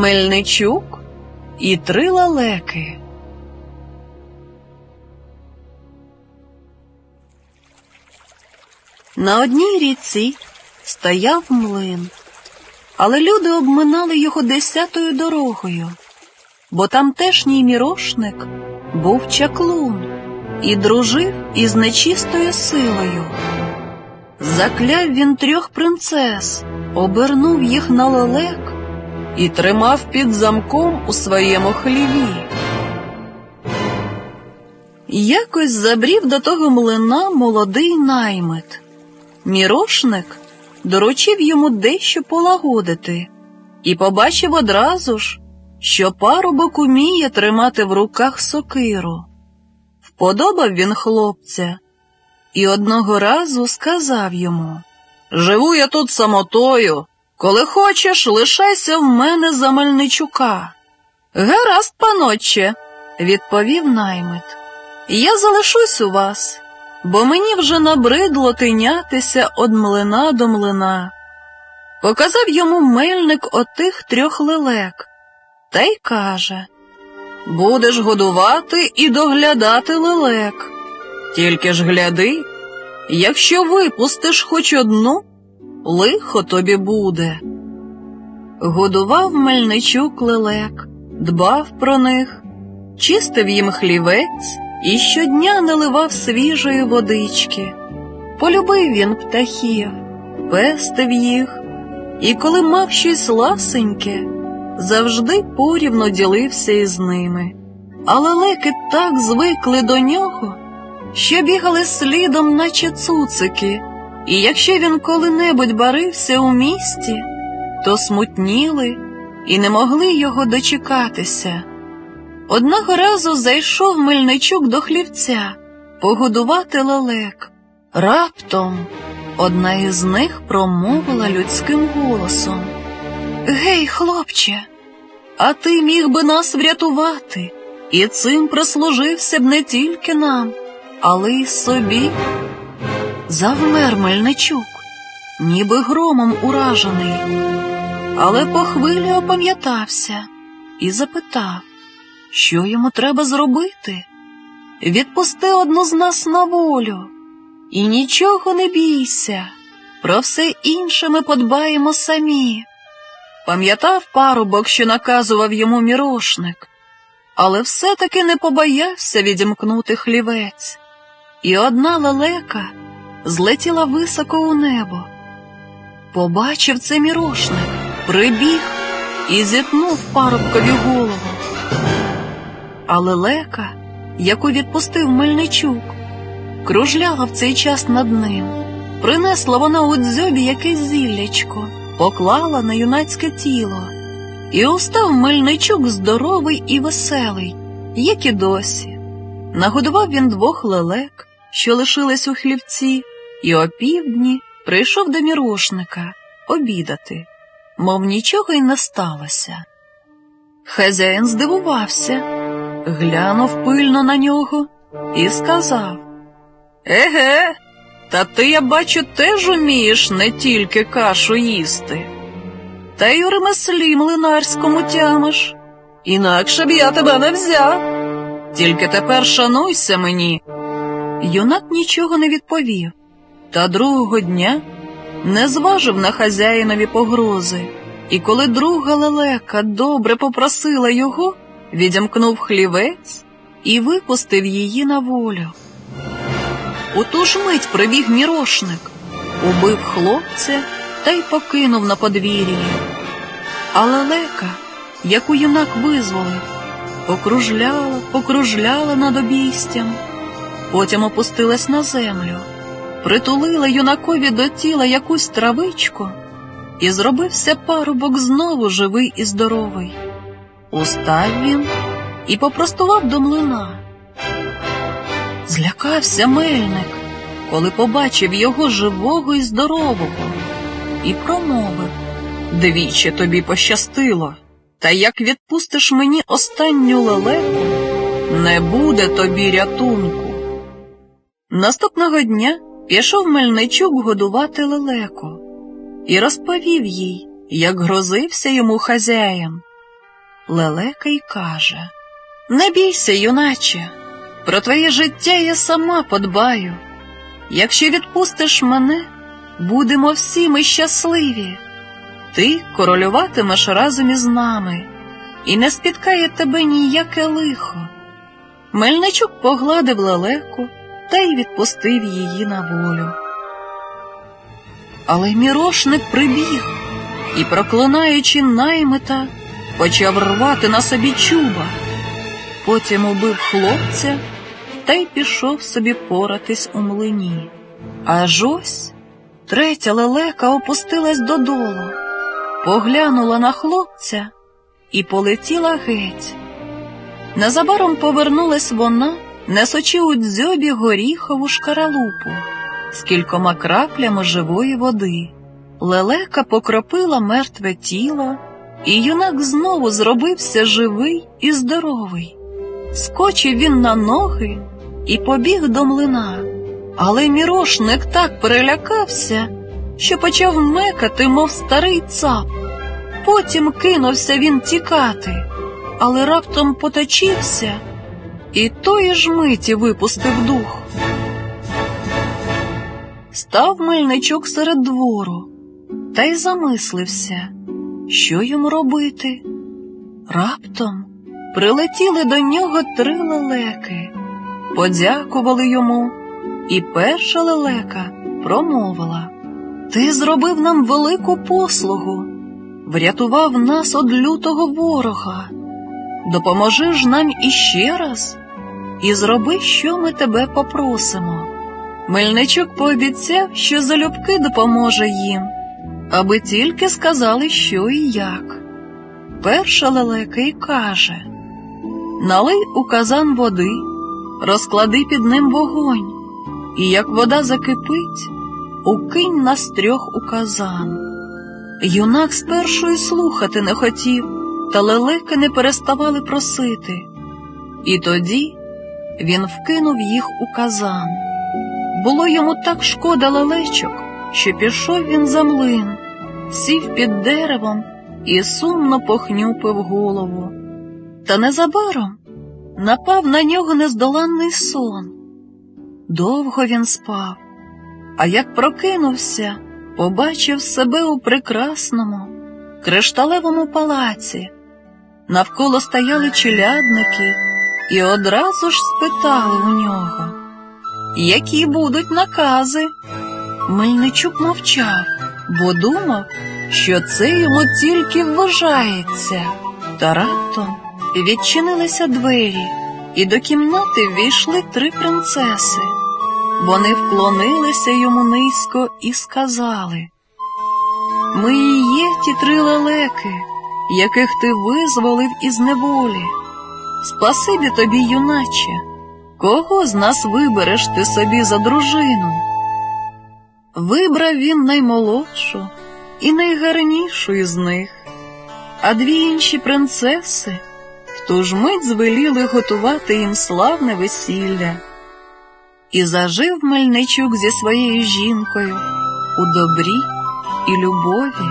Мельничук і три лелеки. На одній ріці стояв млин, але люди обминали його десятою дорогою, бо тамтешній мірошник був чаклун і дружив із нечистою силою. Закляв він трьох принцес, обернув їх на лелек і тримав під замком у своєму хліві. Якось забрів до того млина молодий наймит. Мірошник доручив йому дещо полагодити і побачив одразу ж, що парубок уміє тримати в руках сокиру. Вподобав він хлопця і одного разу сказав йому Живу я тут самотою. Коли хочеш, лишайся в мене за Мельничука. Гаразд, панотче, відповів наймит. Я залишусь у вас, бо мені вже набридло тинятися од млина до млина. Показав йому мельник отих трьох лелек, та й каже Будеш годувати і доглядати лелек. Тільки ж гляди, якщо випустиш хоч одну, лихо тобі буде. Годував Мельничук лелек, дбав про них, чистив їм хлівець і щодня наливав свіжої водички. Полюбив він птахів, пестив їх, і коли мав щось ласеньке, завжди порівно ділився із ними. А лелеки так звикли до нього, що бігали слідом, наче цуцики, і якщо він коли-небудь барився у місті, то смутніли і не могли його дочекатися. Одного разу зайшов Мельничук до хлівця погодувати лелек. Раптом одна із них промовила людським голосом Гей, хлопче, а ти міг би нас врятувати, і цим прислужився б не тільки нам, але й собі. Завмер Мельничук, ніби громом уражений, але по хвилі опам'ятався і запитав, що йому треба зробити. Відпусти одну з нас на волю, і нічого не бійся, про все інше ми подбаємо самі. Пам'ятав парубок, що наказував йому мірошник, але все-таки не побоявся відімкнути хлівець, і одна лелека злетіла високо у небо. Побачив це мірошник, прибіг і зітнув парубкові голову. А лелека, яку відпустив Мельничук, кружляла в цей час над ним. Принесла вона у дзьобі якесь зіллячко, поклала на юнацьке тіло, і устав Мельничук здоровий і веселий, як і досі. Нагодував він двох лелек, що лишились у хлівці, і опівдні прийшов до мірошника обідати, мов нічого й не сталося. Хазяїн здивувався, глянув пильно на нього і сказав Еге, та ти, я бачу, теж умієш не тільки кашу їсти, та й у ремеслі млинарському тямиш, інакше б я тебе не взяв. Тільки тепер шануйся мені. Юнак нічого не відповів, та другого дня не зважив на хазяїнові погрози, і коли друга лелека добре попросила його, відімкнув хлівець і випустив її на волю. У ту ж мить прибіг мірошник, убив хлопця та й покинув на подвір'ї. А лелека, яку юнак визволив, покружляла, покружляла над обійстям, потім опустилась на землю, притулила юнакові до тіла якусь травичку, і зробився парубок знову живий і здоровий. Устав він і попростував до млина. Злякався мельник, коли побачив його живого і здорового, і промовив Двічі тобі пощастило, та як відпустиш мені останню лелеку, не буде тобі рятунку. Наступного дня пішов Мельничук годувати лелеку і розповів їй, як грозився йому хазяїн. лелека й каже Не бійся, юначе, про твоє життя я сама подбаю. Якщо відпустиш мене, будемо всі ми щасливі. Ти королюватимеш разом із нами, і не спіткає тебе ніяке лихо. Мельничук погладив лелеку та й відпустив її на волю. Але мірошник прибіг і, проклинаючи наймита, почав рвати на собі чуба. Потім убив хлопця та й пішов собі поратись у млині. Аж ось третя лелека опустилась додолу, поглянула на хлопця і полетіла геть. Незабаром повернулась вона, несучи у дзьобі горіхову шкаралупу з кількома краплями живої води. Лелека покропила мертве тіло, і юнак знову зробився живий і здоровий. Скочив він на ноги і побіг до млина, але мірошник так перелякався, що почав мекати, мов старий цап. Потім кинувся він тікати, але раптом поточився і тої ж миті випустив дух. Став мельничок серед двору та й замислився, що йому робити. Раптом прилетіли до нього три лелеки, подякували йому, і перша лелека промовила Ти зробив нам велику послугу, врятував нас од лютого ворога. Допоможи ж нам іще раз і зроби, що ми тебе попросимо. Мельничук пообіцяв, що залюбки допоможе їм, аби тільки сказали, що і як. Перша лелека й каже Налий у казан води, розклади під ним вогонь, і як вода закипить, укинь нас трьох у казан. Юнак спершу й слухати не хотів, та лелеки не переставали просити. І тоді він вкинув їх у казан. Було йому так шкода лелечок, що пішов він за млин, сів під деревом і сумно похнюпив голову. Та незабаром напав на нього нездоланний сон. Довго він спав, а як прокинувся, побачив себе у прекрасному, кришталевому палаці. Навколо стояли челядники і одразу ж спитали у нього, які будуть накази. Мельничук мовчав, бо думав, що це йому тільки вважається. Та раптом відчинилися двері, і до кімнати ввійшли три принцеси. Вони вклонилися йому низько і сказали Ми і є ті три лелеки, яких ти визволив із неволі. Спасибі тобі, юначе, кого з нас вибереш ти собі за дружину? Вибрав він наймолодшу і найгарнішу із них, а дві інші принцеси в ту ж мить звеліли готувати їм славне весілля. І зажив Мельничук зі своєю жінкою у добрі і любові.